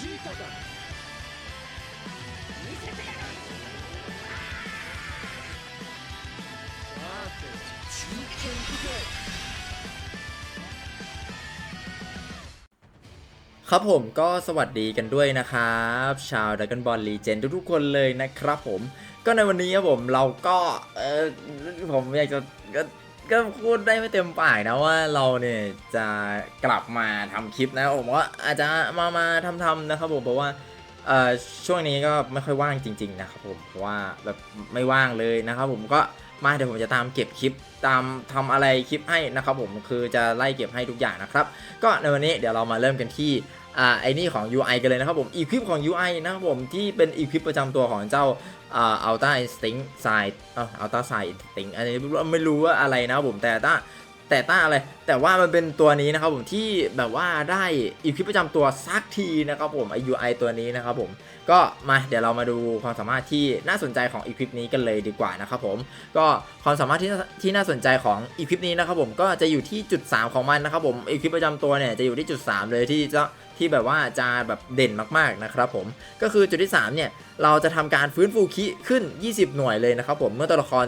じいただ見せてやるさて真剣いくぜ ครับผมก็สวัสดีกันด้วยนะครับ ชาวดักกันบอลลีเจนทุกๆคนเลยนะครับผม ก็ในวันนี้ครับผมเราก็เออผมอยากจะ ก็พูดได้ไม่เต็มปากนะว่าเราเนี่ยจะกลับมาทำคลิปนะผมว่าอาจจะมามาทำทำๆนะครับผมเพราะว่าเอ่อช่วงนี้ก็ไม่ค่อยว่างจริง ๆ นะครับผมเพราะว่าแบบไม่ว่างเลยนะครับผมก็มาเดี๋ยวผมจะตามเก็บคลิปตามทำอะไรคลิปให้นะครับผมคือจะไล่เก็บให้ทุกอย่างนะครับ ก็ในวันนี้เดี๋ยวเรามาเริ่มกันที่ อ่าไอ้นี่ของ UI กันเลยนะครับผมอีควิปของ UI นะครับผมที่เป็นอีควิปประจำตัวของเจ้าอ่า Ultra Instinct Side เอ่อ Ultra Side Instinct อันนี้ไม่รู้ว่าอะไรนะครับผมแต่ต้าแต่ต้าอะไร แต่ว่ามันเป็นตัวนี้นะครับผมที่แบบว่าได้อีควิปประจำตัวสักทีนะครับผมไอ UI ตัวนี้นะครับผมก็มาเดี๋ยวเรามาดูความสามารถที่น่าสนใจของอีควิปนี้กันเลยดีกว่านะครับผมก็ความสามารถที่ที่น่าสนใจของอีคลิปนี้นะครับผมก็จะอยู่ที่จุด 3 ของมันนะครับผมอีคลิปประจำตัวเนี่ยจะอยู่ที่จุด 3 เลยที่จะ ที่แบบว่าจะแบบเด่นมากๆนะครับผมก็คือจุดที่3เนี่ยเราจะทำการฟื้นฟูคิขึ้น 20 หน่วยเลยนะครับผมเมื่อตัวละคร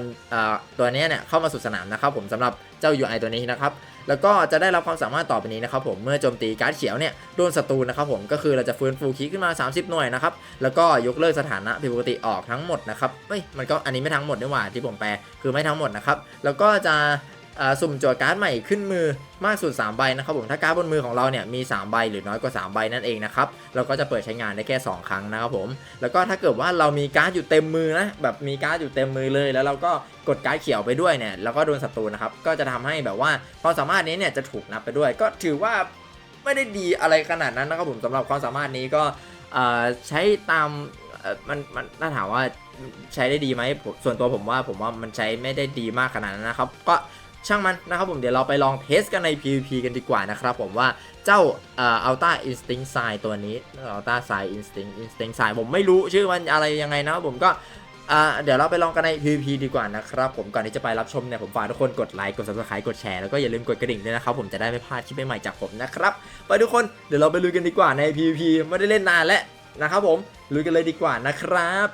ตัวนี้เนี่ยเข้ามาสู่สนามนะครับผมสำหรับเจ้า UI ตัวนี้นะครับแล้วก็จะได้รับความสามารถต่อไปนี้นะครับผมเมื่อโจมตีการ์ดเขียวเนี่ยโดนศัตรูนะครับผมก็คือเราจะฟื้นฟูคีขึ้นมา 30 หน่วยนะครับแล้วก็ยกเลิกสถานะผิดปกติออกทั้งหมดนะครับเฮ้ยมันก็อันนี้ไม่ทั้งหมดนี่หว่าที่ผมแปลคือไม่ทั้งหมดนะครับแล้วก็จะ สุ่มจั่วการ์ดใหม่ขึ้นมือมากสุด 3 ใบนะครับผมถ้าการ์ดบนมือของเราเนี่ยมี 3 ใบหรือน้อยกว่า 3 ใบนั่นเองนะครับเราก็จะเปิดใช้งานได้แค่ 2 ครั้งนะครับผมแล้วก็ถ้าเกิดว่าเรามีการ์ดอยู่เต็มมือนะแบบมีการ์ดอยู่เต็มมือเลย แล้วเราก็กดการ์ดเขียวไปด้วยเนี่ยแล้วก็โดนศัตรูนะครับก็จะทำให้แบบว่าความสามารถนี้เนี่ยจะถูกนับไปด้วย ก็ถือว่าไม่ได้ดีอะไรขนาดนั้นนะครับผมสำหรับความสามารถนี้ก็ใช้ตามมันมันน่าถามว่าใช้ได้ดีไหมส่วนตัวผมว่าผมว่ามันใช้ไม่ได้ดีมากขนาดนั้นนะครับ ก็ ช่างมันนะครับผมเดี๋ยวเราไปลองเทสกันใน PVP กันดีกว่านะครับผมว่าเจ้าเอ่อ Ultra Instinct Sign ตัวนี้ Ultra Sign Instinct Instinct Sign ผมไม่รู้ชื่อมันอะไรยังไงนะครับผมก็เดี๋ยวเราไปลองกันใน PVP ดีกว่านะครับ ผมก่อนที่จะไปรับชมเนี่ยผมฝากทุกคนกดไลค์กด subscribe กดแชร์แล้วก็อย่าลืมกดกระดิ่งด้วยนะครับผมจะได้ไม่พลาดคลิปใหม่ๆจากผมนะครับไปทุกคนเดี๋ยวเราไปลุยกันดีกว่าใน PVP ไม่ได้เล่นนานแล้วนะครับผมลุยกันเลยดีกว่านะครับ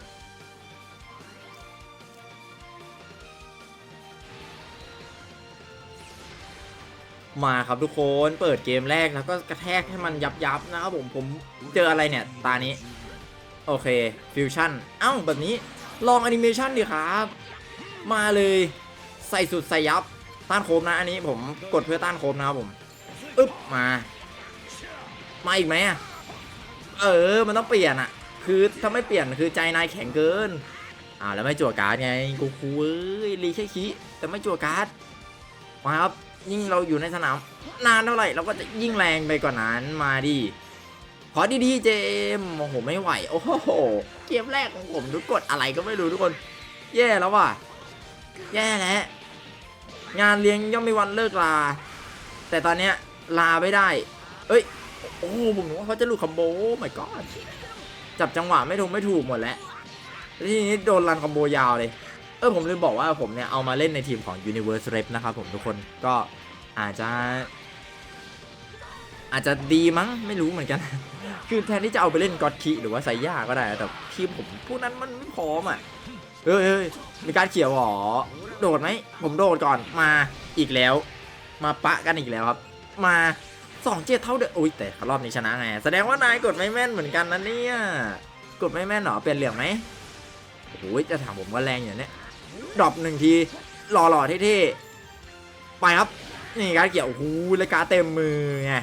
มาครับทุกคนเปิดเกมแรกแล้วก็กระแทกให้มันยับยับนะครับผมผมเจออะไรเนี่ย ตานี้ โอเคฟิวชั่นเอ้าแบบนี้ลองแอนิเมชันดิครับ มาเลยใส่สุดใส่ยับต้านโคมนะอันนี้ผมกดเพื่อต้านโคมนะครับผมอึ๊บมา มาอีกไหมอะเออ มันต้องเปลี่ยนอะคือถ้าไม่เปลี่ยนคือใจนายแข็งเกินอ่าวแล้วไม่จั่วการ์ดไงกูคูเอ้ยรีแค่คีแต่ไม่จั่วการ์ดมาครับ ยิ่งเราอยู่ในสนามนานเท่าไหร่เราก็จะยิ่งแรงไปกว่านั้นมาดิขอดีๆเจมโอ้โหไม่ไหว โอ้โหเกมแรกของผมทุกกดอะไรก็ไม่รู้ทุกคน แย่แล้วว่ะ แย่แล้วงานเลี้ยงย่อมมีวันเลิกลา แต่ตอนเนี้ยลาไม่ได้ เอ้ย โอ้โหผมนึกว่าเขาจะลุดคอมโบไม่ก็จับจังหวะไม่ถูกไม่ถูกหมดแล้วแล้วทีนี้โดนรันคอมโบยาวเลย เออผมลืมบอกว่าผมเนี่ยเอามาเล่นในทีมของ Universe Rep นะครับผมทุกคนก็อาจจะ อาจจะดีมั้งไม่รู้เหมือนกัน คือแทนที่จะเอาไปเล่นกอดคิหรือว่าไซย่าก็ได้ แต่ทีมผมพวกนั้นมันไม่พร้อมอะเฮ้ยเฮ้ยมีการเขียวหรอโดดไหมผมโดดก่อนมาอีกแล้ว มาปะกันอีกแล้วครับ มาสองเจ็ดเท่าเดิมอุ้ยแต่รอบนี้ชนะไงแสดงว่านายกดไม่แม่นเหมือนกันนะเนี่ยกดไม่แม่นหรอเปลี่ยนเหลี่ยมไหมโอ้ยจะถามผมว่าแรงอย่างเนี้ย ดรอปหนึ่งทีหล่อๆเท่ๆไปครับ นี่การเกี่ยวโอ้โหเลยการเต็มมือไง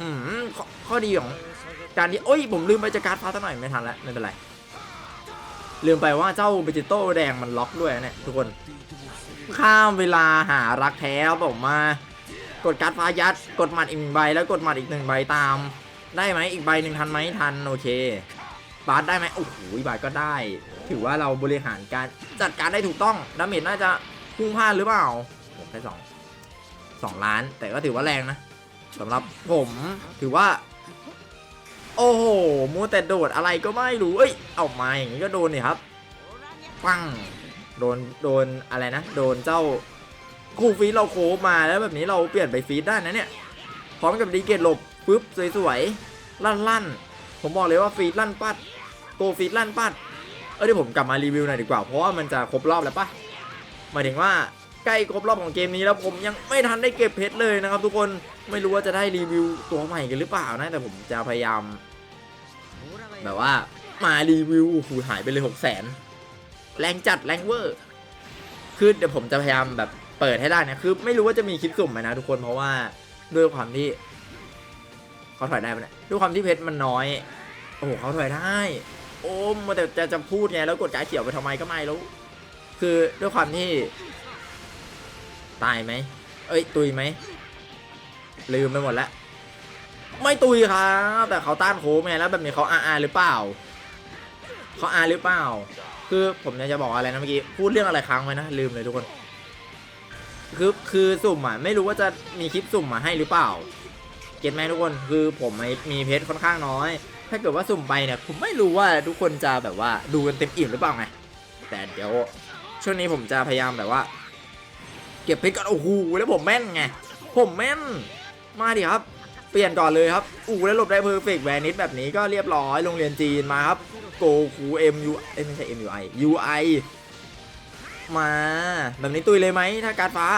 หือข้อข้อดีของการที่โอ้ยผมลืมไปจะการดฟ้าซะหน่อยไม่ทันแล้วไม่เป็นไร ลืมไปว่าเจ้าเบจิโต้แดงมันล็อกด้วยนะเนี่ยทุกคน ข้ามเวลาหารักแท้ครับผมมากดการ์ดฟ้ายัด กดหมัดอีกหนึ่งใบแล้วกดหมัดอีกหนึ่งใบตาม ได้ไหมอีกใบหนึ่งทันไหมทันโอเคบาสได้ไหมโอ้โหบาสก็ได้ ถือว่าเราบริหารการจัดการได้ถูกต้องดาเมจน่าจะพุ่งพลาดหรือเปล่าผมแค่สองสองล้าน แต่ก็ถือว่าแรงนะสำหรับผมถือว่า โอ้โหมัวแต่โดดอะไรก็ไม่รู้เอ้ยเอามาอย่างนี้ก็โดนนี่ครับปังโดนโดนอะไรนะ โดนเจ้าคู่ฟีดเราโคมาแล้วแบบนี้เราเปลี่ยนไปฟีดได้นะเนี่ยพร้อมกับดีเกตหลบปึ๊บสวยลั่นลั่นๆผมบอกเลยว่าฟีดลั่นปัดโกฟีดลั่นปัด เออเดี๋ยวผมกลับมารีวิวหน่อยดีกว่า เพราะว่ามันจะครบรอบแล้วปะหมายถึงว่าใกล้ครบรอบของเกมนี้แล้วผมยังไม่ทันได้เก็บเพชรเลยนะครับ ทุกคนไม่รู้ว่าจะได้รีวิวตัวใหม่กันหรือเปล่านะแต่ผมจะพยายาม แบบว่ามารีวิวโอ้โหายไปเลยหกแสนแรงจัดแรงเวอร์คือเดี๋ยวผมจะพยายามแบบเปิดให้ได้นะคือไม่รู้ว่าจะมีคลิปสุ่มไหมนะทุกคนเพราะว่าด้วยความที่เขาถอยได้ปะเนี่ยด้วยความที่เพชรมันน้อย โอ้โหเขาถอยได้ อ้มาแต่จะจะพูดไงแล้วกดจ่ายเขียวไปทำไมก็ไม่รู้คือด้วยความที่ ตายไหม เอ้ย ตุยไหมลืมไปหมดแล้วไม่ตุยครับแต่เขาต้านโค้งไงแล้วแบบนี้เขาอาอาหรือเปล่าเขาอาหรือเปล่า คือผมจะบอกอะไรนะเมื่อกี้พูดเรื่องอะไรค้างไว้นะลืมเลยทุกคน คือคือสุ่มอะไม่รู้ว่าจะมีคลิปสุ่มมาให้หรือเปล่า เก็ตไหมทุกคนคือผมม่มีเพจค่อนข้างน้อย ถ้าเกิดว่าสุ่มไปเนี่ยผมไม่รู้ว่าทุกคนจะแบบว่าดูกันเต็มอิ่มหรือเปล่าไง แต่เดี๋ยวช่วงนี้ผมจะพยายามแบบว่า เก็บเพชรก่อนโอ้โหแล้วผมแม่นไง ผมแม่น มาดิครับ เปลี่ยนก่อนเลยครับอู้แล้วหลบได้เพอร์เฟกต์แวนิสแบบนี้ก็เรียบร้อยโรงเรียนจีนมาครับโกคูเอ็มยูเอ้ไม่ใช่ MUI UI มาแบบนี้ตุยเลยไหมถ้าการฟ้า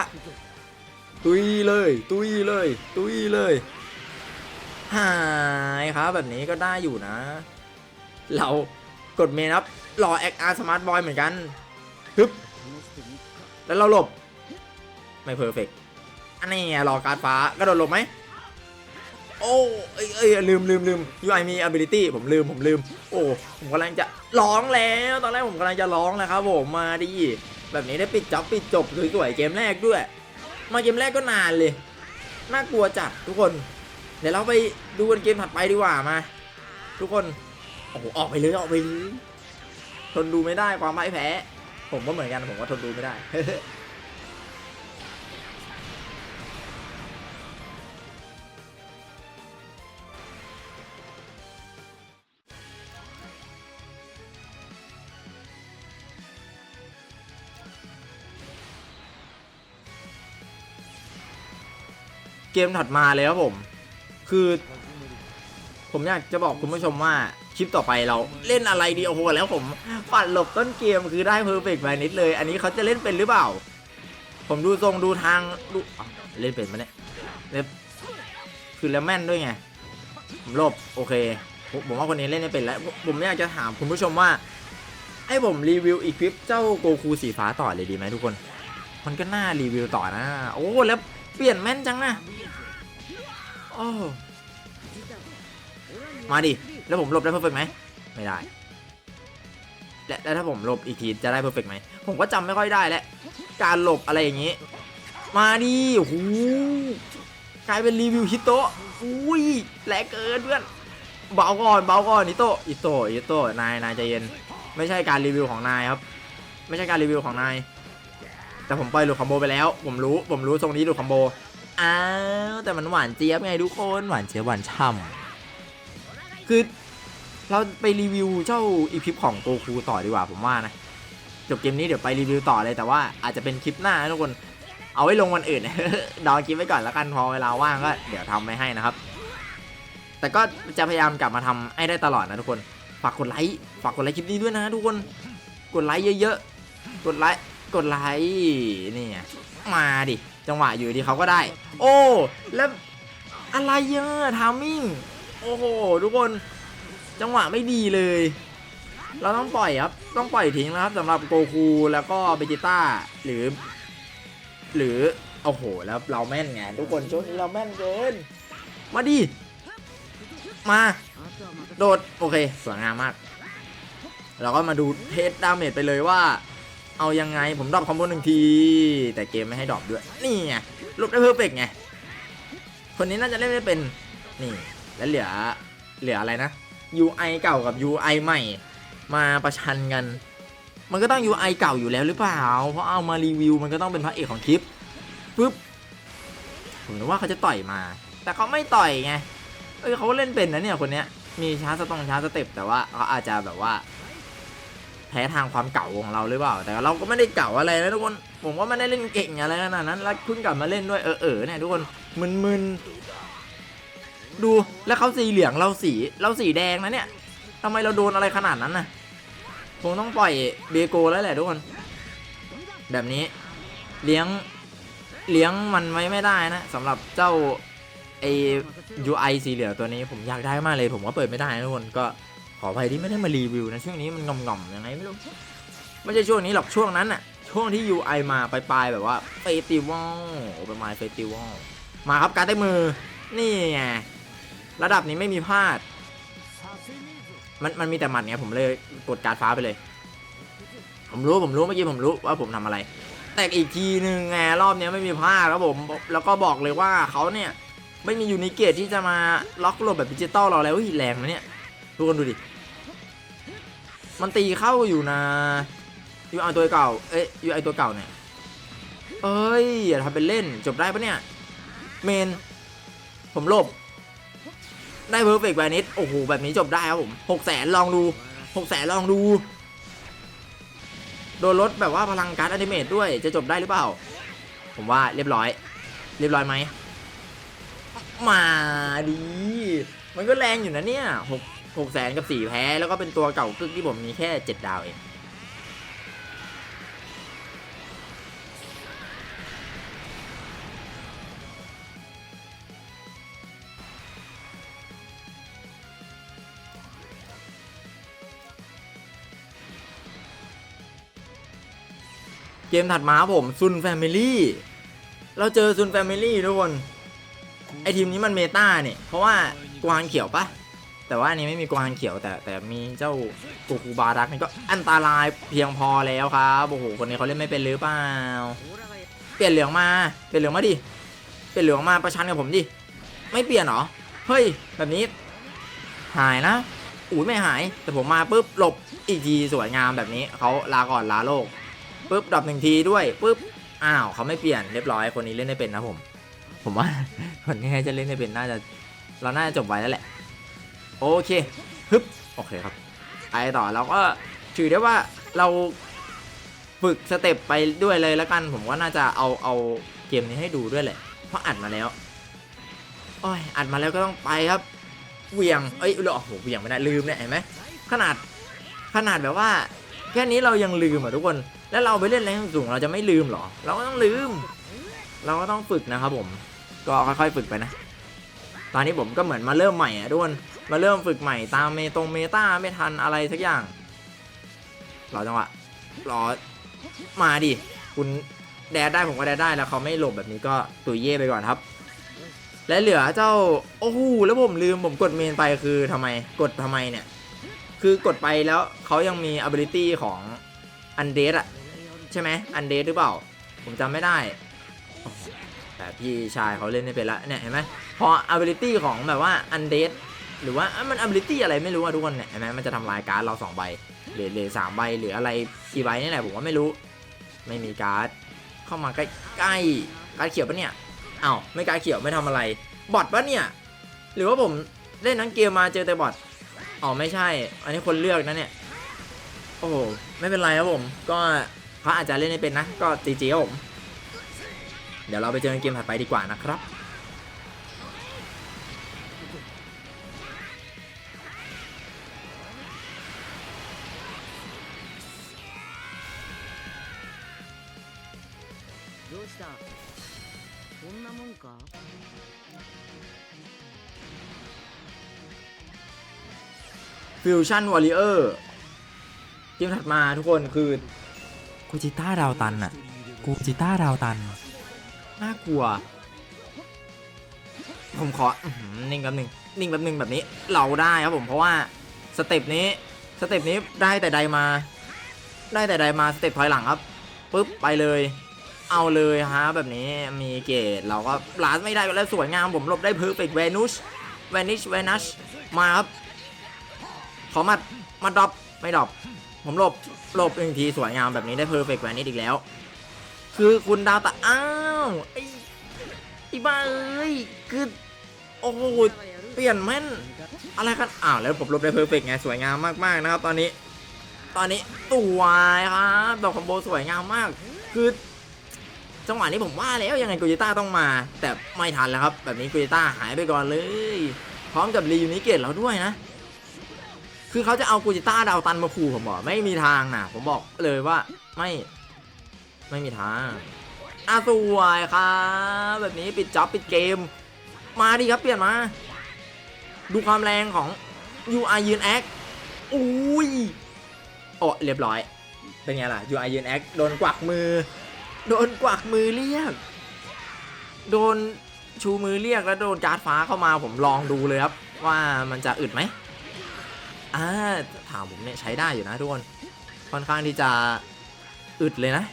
ตุยเลย ตุยเลย ตุยเลย หายครับแบบนี้ก็ได้อยู่นะ เรากดเมนครับรอ XR Smart Boy เหมือนกันฮึบแล้วเราหลบ ไม่เพอร์เฟกอันนี้รอการฟ้ากระโดดหลบไหมโอ้เอ้ยเอ้ยลืมลืมลืม UI มี ability ผมลืมผมลืม โอ้ผมกำลังจะร้องแล้วตอนแรกผมกำลังจะร้องแล้วครับผมมาดิแบบนี้ได้ปิดจ็อบปิดจบสวยๆเกมแรกด้วย มาเกมแรกก็นานเลย น่ากลัวจัดทุกคน เดี๋ยวเราไปดูกันเกมถัดไปดีกว่ามา ทุกคน โอ้โห ออกไปเลยออกไปเลยทนดูไม่ได้ความพ่ายแพ้ ผมก็เหมือนกันผมก็ทนดูไม่ได้เกมถัดมาเลยครับผม คือ ผมอยากจะบอกคุณผู้ชมว่าคลิปต่อไปเราเล่นอะไรดีโอ้โหแล้วผมปัดหลบต้นเกมคือได้เพอร์เฟกต์มานิดเลย อันนี้เขาจะเล่นเป็นหรือเปล่า ผมดูทรงดูทางดูเล่นเป็นไหมเนี่ยเล่นคือแล้วแม่นด้วยไงผมหลบโอเคผมว่าคนนี้เล่นไม่เป็นแล้วผมผมอยากจะถามคุณผู้ชมว่าให้ผมรีวิวอีกคลิปเจ้าโกคูสีฟ้าต่อเลยดีไหมทุกคน มันก็น่ารีวิวต่อนะ โอ้แล้วเปลี่ยนแม่นจังนะ อ้มาดิ แล้วผมหลบได้เพอร์เฟกไหม ไม่ได้ และแล้วถ้าผมหลบอีกทีจะได้เพอร์เฟกไหม ผมก็จำไม่ค่อยได้แล้วการหลบอะไรอย่างนี้ มาดิโอ้โหกลายเป็นรีวิวฮิตโตะอุ้ยแรงเกินเพื่อน เบาก่อนเบาก่อนอิโตะอิโตะอิโตะนายนายใจเย็น ไม่ใช่การรีวิวของนายครับ ไม่ใช่การรีวิวของนาย แต่ผมปล่อยหลุดคอมโบไปแล้ว ผมรู้ ผมรู้ทรงนี้หลุดคอมโบ อ้าวแต่มันหวานเจี๊ยบไงทุกคนหวานเจี๊ยบหวานช่ำคือเราไปรีวิวเจ้าอีพิปของโกคูต่อดีกว่าผมว่านะจบเกมนี้เดี๋ยวไปรีวิวต่อเลยแต่ว่าอาจจะเป็นคลิปหน้านะทุกคนเอาไว้ลงวันอื่นดองคลิปไว้ก่อนแล้วกันพอเวลาว่างก็เดี๋ยวทำไว้ให้นะครับ แต่ก็จะพยายามกลับมาทำให้ได้ตลอดนะทุกคนฝากกดไลค์ฝากกดไลค์คลิปนี้ด้วยนะทุกคนกดไลค์เยอะๆกดไลค์กดไลค์นี่ มาดิ จังหวะอยู่ดีเขาก็ได้ โอ้ แล้วอะไรเยอะทามมิ่ง โอ้โห ทุกคน จังหวะไม่ดีเลย เราต้องปล่อยครับ ต้องปล่อยทิ้งนะครับสำหรับโกคูแล้วก็เบจิต้า หรือ หรือ โอ้โห แล้วเราแม่นไงทุกคนช่วงนี้เราแม่นเกิน มาดิ มา โดด โอเค สวยงามมาก เราก็มาดูเทสดาเมจไปเลยว่า เอายังไงผมดรอปคอมโบหนึ่งที แต่เกมไม่ให้ดรอปด้วย นี่ไงลบได้เพอร์เฟกไง คนนี้น่าจะเล่นไม่เป็น นี่ แล้วเหลือ เหลืออะไรนะ UI เก่ากับ UI ใหม่ มาประชันกัน มันก็ต้อง UI เก่าอยู่แล้วหรือเปล่า เพราะเอามารีวิวมันก็ต้องเป็นพระเอกของคลิปปุ๊บ ผมนึกว่าเขาจะต่อยมา แต่เขาไม่ต่อยไง เอ้ยเขาเล่นเป็นนะเนี่ยคนเนี้ย มีช้าสตองช้าสเต็ปแต่ว่าเขาอาจจะแบบว่า แพ้ทางความเก่าของเราหรือเปล่า แต่เราก็ไม่ได้เก่าอะไรนะทุกคน ผมว่าไม่ได้เล่นเก่งอะไรขนาดนั้นแล้วเพิ่งกลับมาเล่นด้วยเออเออเนี่ยทุกคนมึนๆดูแล้วเขาสีเหลืองเราสีเราสีแดงนะเนี่ยทำไมเราโดนอะไรขนาดนั้นนะคงต้องปล่อยเบโกแล้วแหละทุกคน แบบนี้เลี้ยงเลี้ยงมันไว้ไม่ได้นะสำหรับเจ้าไอ UI สีเหลืองตัวนี้ผมอยากได้มากเลย ผมว่าเปิดไม่ได้นะทุกคนก็ ขออภัยที่ไม่ได้มารีวิวนะ ช่วงนี้มันงอมๆยังไงไม่รู้ ไม่ใช่ช่วงนี้หรอกช่วงนั้นน่ะช่วงที่ UI มาปลายๆแบบว่าเฟติวัลประมาณเฟติวัลมาครับการได้มือ นี่ไงระดับนี้ไม่มีพลาด มันมันมีแต่หมัดไงผมเลยกดการฟ้าไปเลย ผมรู้ผมรู้เมื่อกี้ผมรู้ว่าผมทำอะไร แต่อีกทีหนึ่งไงรอบนี้ไม่มีพลาดครับผม แล้วก็บอกเลยว่าเขาเนี่ย ไม่มียูนิเกตที่จะมาล็อกโหลดแบบดิจิตอลเราแล้วอุ้ยแรงนะเนี่ย ทุกคนดูดิ มันตีเข้าอยู่นะอยู่ไอตัวเก่า เอ้ยอยู่ไอตัวเก่าเนี่ย เอ้ยอย่าทำเป็นเล่นจบได้ปะเนี่ย เมน ผมหลบ ได้เพอร์เฟกต์แวนิสโอ้โห แบบนี้จบได้ครับผมหกแสนลองดูหกแสนลองดู โดนลดแบบว่าพลังการ์ดอนิเมตด้วย จะจบได้หรือเปล่า ผมว่าเรียบร้อย เรียบร้อยไหมมาดี มันก็แรงอยู่นะเนี่ยหก หกแสนกับสี่แพ้ แล้วก็เป็นตัวเก่ากึกที่ผมมีแค่เจ็ดดาวเองเกมถัดมาผมซุนแฟมิลี่ เราเจอซุนแฟมิลี่ทุกคน ไอทีมนี้มันเมตาเนี่ย เพราะว่ากวางเขียวปะ แต่ว่าอันนี้ไม่มีกวางเขียวแต่แต่มีเจ้ากูคูบารักนี่ก็อันตรายเพียงพอแล้วครับโอ้โหคนนี้เขาเล่นไม่เป็นหรือเปล่าเปลี่ยนเหลืองมาเปลี่ยนเหลืองมาดิเปลี่ยนเหลืองมาประชันกับผมดิไม่เปลี่ยนเหรอเฮ้ยแบบนี้ หายนะอุ้ยไม่หาย แต่ผมมาปุ๊บหลบอีกทีสวยงามแบบนี้เขาลาก่อนลาโลกปุ๊บดับหนึ่งทีด้วยปุ๊บอ้าวเขาไม่เปลี่ยนเรียบร้อยคนนี้เล่นได้เป็นนะผม ผมว่าคนนี้จะเล่นได้เป็นน่าจะเราน่าจะจบไว้แล้วแหละ โอเคฮึบโอเคครับไปต่อเราก็ถือได้ว่าเราฝึกสเต็ปไปด้วยเลยแล้วกันผมว่าน่าจะเอาเอาเกมนี้ให้ดูด้วยแหละเพราะอัดมาแล้วโอ้ยอัดมาแล้วก็ต้องไปครับเวียงเอ้ยเราโอ้โหเวียงไม่ได้ลืมเนี่ยเห็นไหมขนาดขนาดแบบว่า แค่นี้เรายังลืมอะทุกคน แล้วเราไปเล่นแรงสูงเราจะไม่ลืมเหรอ เราก็ต้องลืม เราก็ต้องฝึกนะครับผม ก็ค่อยๆฝึกไปนะ ตอนนี้ผมก็เหมือนมาเริ่มใหม่อะทุกคน มาเริ่มฝึกใหม่ตามเมตรงเมตาไม่ทันอะไรสักอย่างรอจังหวะรอมาดิ คุณแดดได้ผมก็แดดได้แล้วเขาไม่หลบแบบนี้ก็ตุยเย่ไปก่อนครับ และเหลือเจ้า โอ้โหแล้วผมลืมผมกดเมนไปคือทำไมกดทำไมเนี่ย คือกดไปแล้วเขายังมี ability ของอันเดสอะใช่ไหมอันเดสหรือเปล่า ผมจำไม่ได้ แต่พี่ชายเขาเล่นไม่เป็นละเนี่ยเห็นไหมพอ ability ของแบบว่า undead หรือว่ามัน ability อะไรไม่รู้อะทุกคนเนี่ยเห็นไหมมันจะทำลายการ์ดเราสองใบหรือหรือสามใบหรืออะไรกี่ใบนี่แหละผมว่าไม่รู้ ไม่มีการ์ดเข้ามาใกล้ใกล้การ์ดเขียวปะเนี่ยอ้าวไม่การ์ดเขียวไม่ทำอะไรบอทปะเนี่ยหรือว่าผมเล่นทั้งเกมมาเจอแต่บอทอ๋อไม่ใช่ อันนี้คนเลือกนะเนี่ยโอ้โหไม่เป็นไรครับผม ก็เขาอาจจะเล่นไม่เป็นนะ ก็จีจีครับผม เดี๋ยวเราไปเจอกันเกมถัดไปดีกว่านะครับ ฟิวชั่นวอริเออร์เกมถัดมาทุกคนคือกูจิต้าดาวตันอะกูจิต้าดาวตัน น่ากลัว ผมขออื้อหือนิ่งแป๊บหนึงนิ่งแป๊บหนึงแบบนี้ เราได้ครับผมเพราะว่าสเต็ปนี้สเต็ปนี้ได้แต่ใดมา ได้แต่ใดมาสเต็ปถอยหลังครับปุ๊บไปเลย เอาเลยฮะแบบนี้มีเกตเราก็ลาสไม่ได้ก็แล้วสวยงามผมหลบได้เพอร์เฟกต์เวนุชเวนิชเวนัชมาครับ ขอมัดมัดรอปไม่ดรอปผมหลบหลบหนึ่งทีสวยงามแบบนี้ได้เพอร์เฟกต์แวนนิดอีกแล้ว คือคุณดาวตะอ้าวไอ้ไอ้บ้าเอ้ยคือโอ้โหเปลี่ยนแม่นอะไรกันอ้าวแล้วผมหลบได้เพอร์เฟกต์ไงสวยงามมากๆนะครับ ตอนนี้ ตอนนี้สวยครับดอกคอมโบสวยงามมาก คือจังหวะนี้ผมว่าแล้วยังไงโกจิต้าต้องมา แต่ไม่ทันแล้วครับ แบบนี้โกจิต้าหายไปก่อนเลย พร้อมกับรียูนิเกตเราด้วยนะ คือเขาจะเอาโกจิต้าดาวตันมาขู่ผมบอกไม่มีทางนะผมบอกเลยว่าไม่ไม่มีทางอะสวยครับแบบนี้ปิดจ็อบปิดเกม มาดิครับเปลี่ยนมา ดูความแรงของ UI ยืนแอคอุ้ยโอ้เรียบร้อย เป็นไงล่ะ UI ยืนแอคโดนกวักมือ โดนกวักมือเรียก โดนชูมือเรียกแล้วโดนการ์ดฟ้าเข้ามาผมลองดูเลยครับ ว่ามันจะอึดไหม อ่าถามผมเนี่ยใช้ได้อยู่นะทุกคน ค่อนข้างที่จะอึดเลยนะ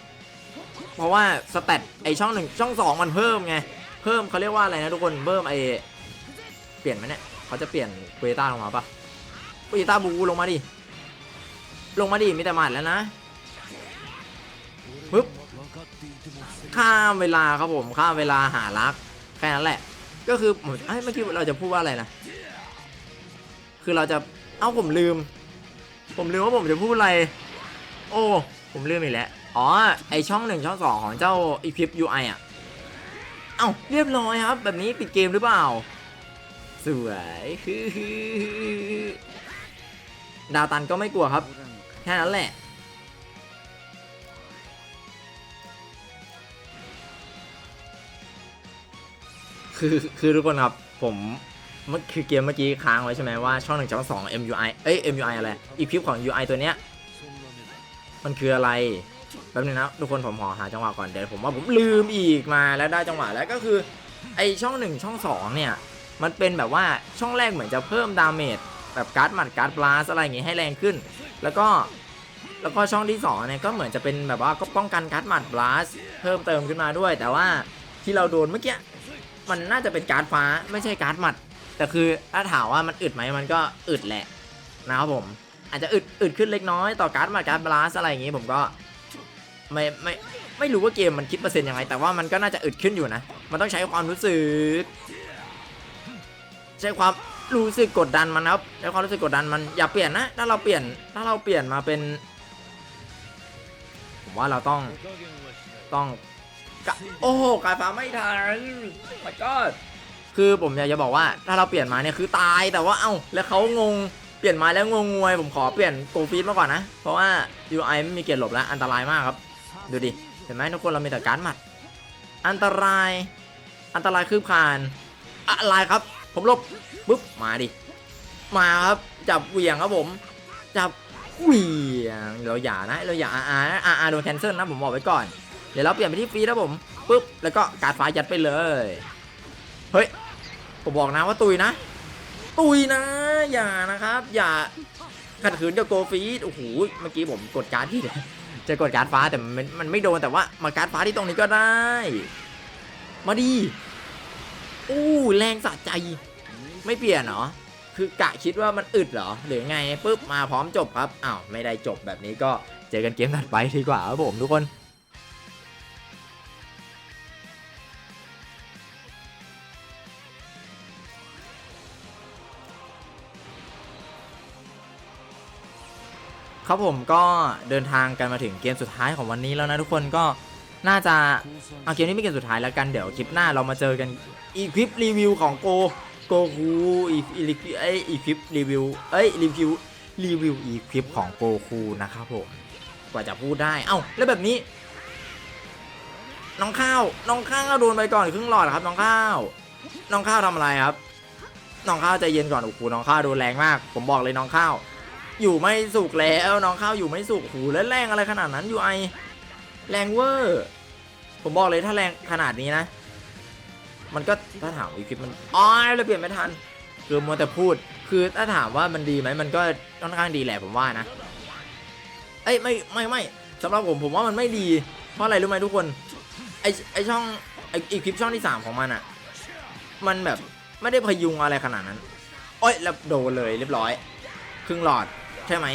เพราะว่าสเตตไอช่องหนึ่งช่องสองมันเพิ่มไง เพิ่มเขาเรียกว่าอะไรนะทุกคน เพิ่มไอเปลี่ยนไหมเนี่ยเขาจะเปลี่ยนเวต้าลงมาปะเวต้าบูลงมาดิ ลงมาดิมีแต่หมัดแล้วนะปึ๊บข้ามเวลาครับผมข้ามเวลาหารักแค่นั้นแหละ ก็คือเมื่อกี้เราจะพูดว่าอะไรนะ คือเราจะ เอ้าผมลืม ผมลืมว่าผมจะพูดอะไร โอ้ ผมลืมอีกแล้ว อ๋อ ไอช่องหนึ่งช่องสองของเจ้า Equip UI อะ เอ้าเรียบร้อยครับ แบบนี้ปิดเกมหรือเปล่า สวยฮือดาวตันก็ไม่กลัวครับ แค่นั้นแหละคือคือทุกคนครับผม มื่อคือเกมเมื่อกี้ค้างไว้ใช่ไหมว่าช่องหนึ่งช่องสอง MUI เอ้ย MUI อะไรอีพิปของ UI ตัวเนี้ยมันคืออะไรแป๊บนึงนะทุกคนผมขอหาจังหวะก่อนเดี๋ยวผมว่าผมลืมอีกมาแล้วได้จังหวะแล้วก็คือไอช่องหนึ่งช่องสองเนี่ยมันเป็นแบบว่าช่องแรกเหมือนจะเพิ่มดาเมจแบบการ์ดหมัดการ์ดบลาสอะไรอย่างงี้ให้แรงขึ้น แล้วก็แล้วก็ช่องที่สองเนี่ยก็เหมือนจะเป็นแบบว่าก็ป้องกันการ์ดหมัดบลาสเพิ่มเติมขึ้นมาด้วย แต่ว่าที่เราโดนเมื่อกี้มันน่าจะเป็นการ์ดฟ้าไม่ใช่การ์ดหมัด แต่คือถ้าถามว่ามันอึดไหมมันก็อึดแหละนะครับผม อาจจะอึดอึดขึ้นเล็กน้อยต่อการ์ดมัดการ์ดบลาสอะไรอย่างงี้ผมก็ไม่ไม่ไม่รู้ว่าเกมมันคิดเปอร์เซ็นต์ยังไง แต่ว่ามันก็น่าจะอึดขึ้นอยู่นะ มันต้องใช้ความรู้สึก ใช้ความรู้สึกกดดันมันครับใช้ความรู้สึกกดดันมันอย่าเปลี่ยนนะ ถ้าเราเปลี่ยนถ้าเราเปลี่ยนมาเป็น ผมว่าเราต้องต้องโอ้โหกายฟ้าไม่ทัน my god คือผมอยากจะบอกว่าถ้าเราเปลี่ยนมาเนี่ยคือตายแต่ว่าเอ้าแล้วเขางงเปลี่ยนมาแล้วงงงวยผมขอเปลี่ยนโกฟีดมาก่อนนะ เพราะว่า UI ไม่มีเกียร์หลบแล้วอันตรายมากครับ ดูดิ เห็นไหมทุกคนเรามีแต่การดหมัด อันตราย อันตรายคืบคานอะไรครับ ผมลบปุ๊บมาดิ มาครับจับเหวี่ยงครับผม จับเหวี่ยงเราอย่านะเราอย่าอาอาอาอาโดนแคนเซิลนะผมบอกไว้ก่อน เดี๋ยวเราเปลี่ยนไปที่ฟรีนะผมปุ๊บแล้วก็การดฟ้ายัดไปเลย เฮ้ย ผมบอกนะว่าตุยนะ ตุยนะ อย่านะครับ อย่าขัดขืนกับโกฟีดโอ้โหเมื่อกี้ผมกดการดที่จะกดการดฟ้าแต่มันมันไม่โดนแต่ว่ามาการดฟ้าที่ตรงนี้ก็ได้ มาดีอู้แรงสะใจ ไม่เปลี่ยนเหรอคือกะคิดว่ามันอึดเหรอหรือไงปุ๊บมาพร้อมจบครับอ้าวไม่ได้จบแบบนี้ก็เจอกันเกมถัดไปดีกว่าครับผมทุกคน ครับผมก็เดินทางกันมาถึงเกมสุดท้ายของวันนี้แล้วนะทุกคนก็น่าจะเอาเกมนี้ไม่เกมสุดท้ายแล้วกันเดี๋ยวคลิปหน้าเรามาเจอกันอีคลิปรีวิวของโกโกคูอีอีไออีคลิปรีวิวเอ้ยรีวิวรีวิวอีคลิปของโกคูนะครับผมกว่าจะพูดได้เอ้าแล้วแบบนี้ น้องข้าวน้องข้าวโดนไปก่อนครึ่งหลอดครับน้องข้าวน้องข้าวทำอะไรครับ น้องข้าวใจเย็นก่อนโอ้โหน้องข้าวโดนแรงมาก ผมบอกเลยน้องข้าว อยู่ไม่สุกแล้วน้องข้าวอยู่ไม่สุกหูแล้วแรงอะไรขนาดนั้นอยู่ไอแรงเวอร์ผมบอกเลยถ้าแรงขนาดนี้นะ มันก็ถ้าถามอีคลิปมันอ๋อเราเปลี่ยนไม่ทันคือมัวแต่พูด คือถ้าถามว่ามันดีไหมมันก็ค่อนข้างดีแหละผมว่านะ เอ้ยไม่ไม่ไม่สำหรับผมผมว่ามันไม่ดี เพราะอะไรรู้ไหมทุกคน ไอไอช่องไออีคลิปช่องที่สามของมันอะมันแบบไม่ได้พยุงอะไรขนาดนั้นโอ้ยแล้วโดนเลยเรียบร้อย ครึ่งหลอด ใช่ไหม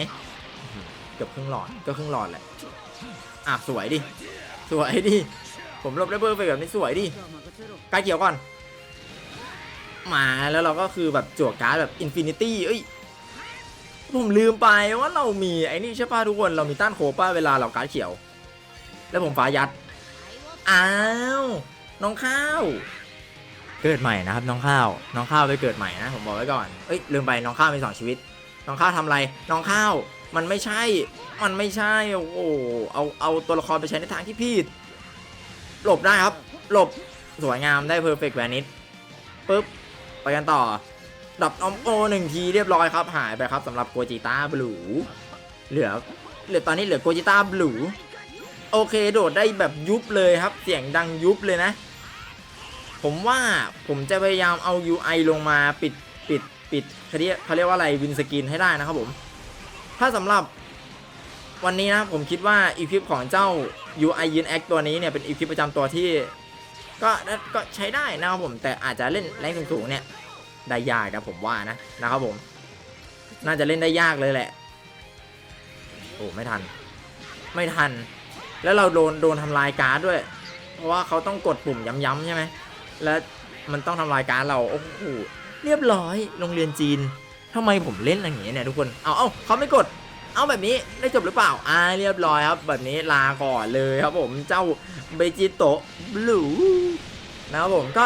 เกือบครึ่งหลอดก็ครึ่งหลอดแหละอะสวยดิสวยดิผมลบได้เบอร์ไปแบบนี้สวยดิกายเขียวก่อนมาแล้วเราก็คือแบบจั่วการ์ดแบบอินฟินิตี้เอ้ยผมลืมไปว่าเรามีไอ้นี่ใช่ป่ะทุกคนเรามีต้านโคป้าเวลาเราการ์ดเขียว แล้วผมฟ้ายัดอ้าวน้องข้าว เกิดใหม่นะครับน้องข้าว น้องข้าวไปเกิดใหม่นะผมบอกไว้ก่อนเอ้ยลืมไปน้องข้าวมีสองชีวิต น้องข้าวทำอะไร น้องข้าว มันไม่ใช่ มันไม่ใช่ โอ้โหเอาเอาตัวละครไปใช้ในทางที่ผิด หลบได้ครับ หลบสวยงามได้เพอร์เฟกต์แวนิสปึ๊บ ไปกันต่อ ดับออมโอหนึ่งทีเรียบร้อยครับ หายไปครับสำหรับโกจิต้าบลู เหลือ เหลือตอนนี้เหลือโกจิต้าบลู โอเค โดดได้แบบยุบเลยครับ เสียงดังยุบเลยนะ ผมว่าผมจะพยายามเอา UI ลงมาปิดปิด ปิดเขาเรียกเขาเรียกว่าอะไรวินสกินให้ได้นะครับผม ถ้าสำหรับวันนี้นะผมคิดว่าอีคลิปของเจ้า UI ยืนแอคตัวนี้เนี่ยเป็นอีคลิปประจำตัวที่ ก็ก็ใช้ได้นะครับผม แต่อาจจะเล่นแรงสูงๆเนี่ยได้ยากนะผมว่านะนะครับผม น่าจะเล่นได้ยากเลยแหละโอ้ไม่ทัน ไม่ทัน แล้วเราโดนโดนทำลายการ์ดด้วย เพราะว่าเขาต้องกดปุ่มย้ำๆใช่ไหมแล้วมันต้องทำลายการ์ดเราโอ้โห เรียบร้อยโรงเรียนจีนทำไมผมเล่นอย่างนี้เนี่ยทุกคนเอาเอาเขาไม่กด เอาแบบนี้ได้จบหรือเปล่าอ่าเรียบร้อยครับ แบบนี้ลาก่อนเลยครับผมเจ้าเบจิโตะบลูนะครับผมก็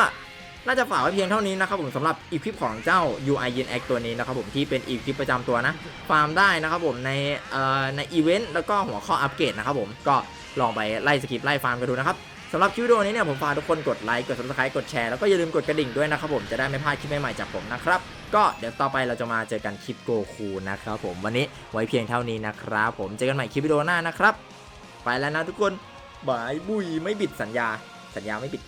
น่าจะฝากไว้เพียงเท่านี้นะครับผมสำหรับอีคลิปของเจ้า UI Yin X ตัวนี้นะครับผมที่เป็นอีคลิปประจำตัวนะ ฟาร์มได้นะครับผมในเอ่อในอีเวนต์แล้วก็หัวข้ออัปเกรดนะครับผมก็ลองไปไล่สกิปไล่ฟาร์มกันดูนะครับ สำหรับคลิปวิดีโอนี้เนี่ยผมฝากทุกคนกดไลค์กด subscribe กดแชร์แล้วก็อย่าลืมกดกระดิ่งด้วยนะครับผมจะได้ไม่พลาดคลิปใหม่ๆจากผมนะครับก็เดี๋ยวต่อไปเราจะมาเจอกันคลิปโกคูนะครับผมวันนี้ไว้เพียงเท่านี้นะครับผมเจอกันใหม่คลิปวิดีโอหน้านะครับ ไปแล้วนะทุกคนบายบุยไม่บิดสัญญา สัญญาไม่บิด